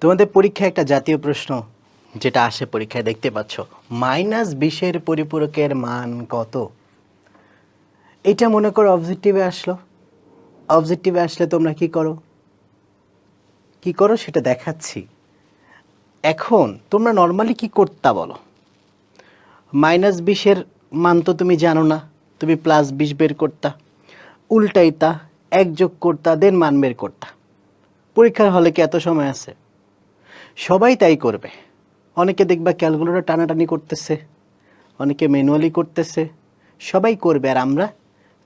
তোমাদের পরীক্ষায় একটা জাতীয় প্রশ্ন, যেটা আসে পরীক্ষায়, দেখতে পাচ্ছ। মাইনাস বিশের পরিপূরকের মান কত? এটা মনে করো অবজেক্টিভে আসলো। অবজেক্টিভে আসলে তোমরা কি করো? কি করো সেটা দেখাচ্ছি। এখন তোমরা নর্মালি কি করতা বলো? মাইনাস বিশের মান তো তুমি জানো না, তুমি প্লাস বিশ বের করতা, উল্টাইতা, এক যোগ করতা দেন মান বের করতা। পরীক্ষার হলে কি এত সময় আছে? সবাই তাই করবে। অনেকে দেখবা ক্যালকুলেটর টানাটানি করতেছে, অনেকে ম্যানুয়ালি করতেছে, সবাই করবে আর আমরা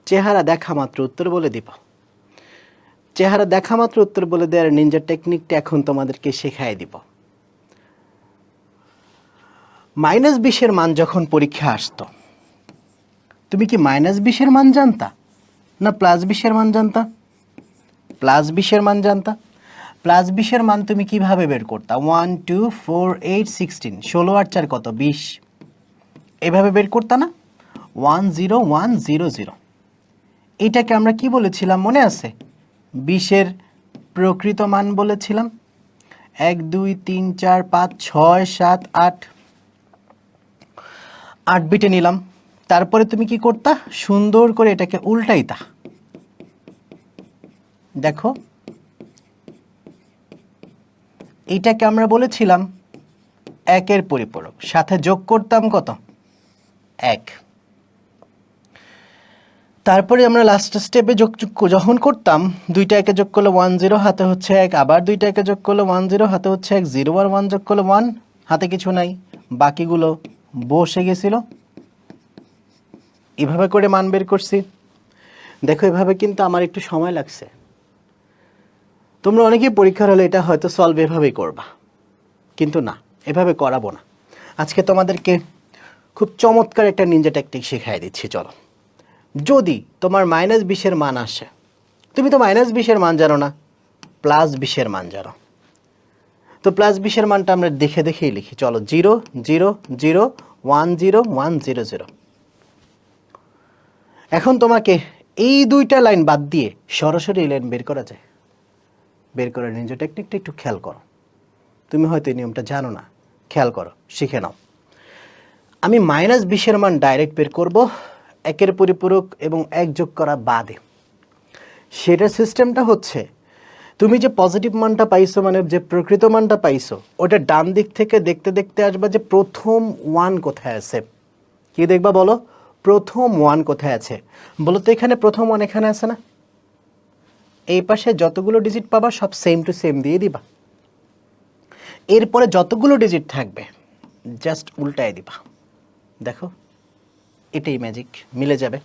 চেহারা দেখা মাত্র উত্তর বলে দিব। চেহারা দেখা মাত্র উত্তর বলে দেওয়ার নিনজা টেকনিকটা এখন তোমাদেরকে শেখাই দিব। মাইনাস বিশের মান যখন পরীক্ষা আসতো, তুমি কি মাইনাস বিশের মান জানতা না প্লাস বিশের মান জানতা? প্লাস বিশের মান জানতা? প্লাস বিশের মান তুমি কীভাবে বের করতা? One two four eight sixteen ষোলো আর চার কত? বিশ। এভাবে বের করতা না? One zero one zero zero এটাকে আমরা কি বলেছিলাম? মনে আছে? বিশের প্রকৃত মান বলেছিলাম। এক, দুই, তিন, চার, পাঁচ, ছয়, সাত, আট। আট বিটে নিলাম। তারপরে তুমি কি করতা? সুন্দর করে এটাকে উল্টাইতা। দেখো এইটাকে আমরা বলেছিলাম একের পরিপূরক। সাথে যোগ করতাম কত? এক। তারপরে আমরা লাস্ট স্টেপে যোগ- যখন করতাম, দুইটা একে যোগ করলে ওয়ান জিরো হাতে হচ্ছে এক, আবার দুইটা একে যোগ করলে ওয়ান জিরো হাতে হচ্ছে এক জিরো আর ওয়ান যোগ করলে ওয়ান হাতে কিছু নাই। বাকিগুলো বসে গেছিল। এভাবে করে মান বের করছি। দেখো, এভাবে কিন্তু আমার একটু সময় লাগছে। তোমরা অনেকেই পরীক্ষার হলে এটা হয়তো সলভ এভাবেই করবা। কিন্তু না, এভাবে করাবো না। আজকে তোমাদেরকে খুব চমৎকার একটা নিনজা টেকনিক শেখাই দিচ্ছি, চলো। যদি তোমার মাইনাস বিশের মান আসে, তুমি তো মাইনাস বিশের মান জানো না প্লাস বিশের মান জানো। তো প্লাস বিশের মানটা আমরা দেখে দেখেই লিখি। চলো zero zero zero one zero one zero zero এখন তোমাকে এই দুইটা লাইন বাদ দিয়ে সরাসরি লাইন বের করা যায়। বের করার নিজের টেকনিকটা একটু খেয়াল করো। তুমি হয়তো এই নিয়মটা জানো না। খেয়াল করো, শিখে নাও। আমি মাইনাস বিশের মান ডাইরেক্ট বের করব, একের পরিপূরক এবং এক যোগ করা বাদে। সেটার সিস্টেমটা হচ্ছে, তুমি যে পজিটিভ মানটা পাইছো মানে যে প্রকৃত মানটা পাইছো, ওটা ডান দিক থেকে দেখতে দেখতে আসবা যে প্রথম ওয়ান কোথায় আছে। কি দেখবা বলো? প্রথম ওয়ান কোথায় আছে? বলো তো এখানে প্রথম ওয়ান এখানে আছে না? এই পাশে যতগুলো ডিজিট পাবা, সব সেম টু সেম দিয়ে দিবা। এরপরে যতগুলো ডিজিট থাকবে জাস্ট উল্টায় দিবা। দেখো, এটাই ম্যাজিক মিলে যাবে।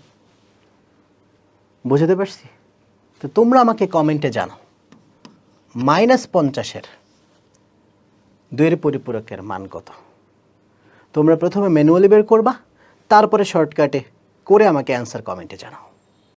বুঝতে পারছি? তো তোমরা আমাকে কমেন্টে জানাও। মাইনাস পঞ্চাশের, দুইয়ের পরিপূরকের মান কত? তোমরা প্রথমে ম্যানুয়ালি বের করবা, তারপরে শর্টকাটে করে আমাকে অ্যান্সার কমেন্টে জানাও।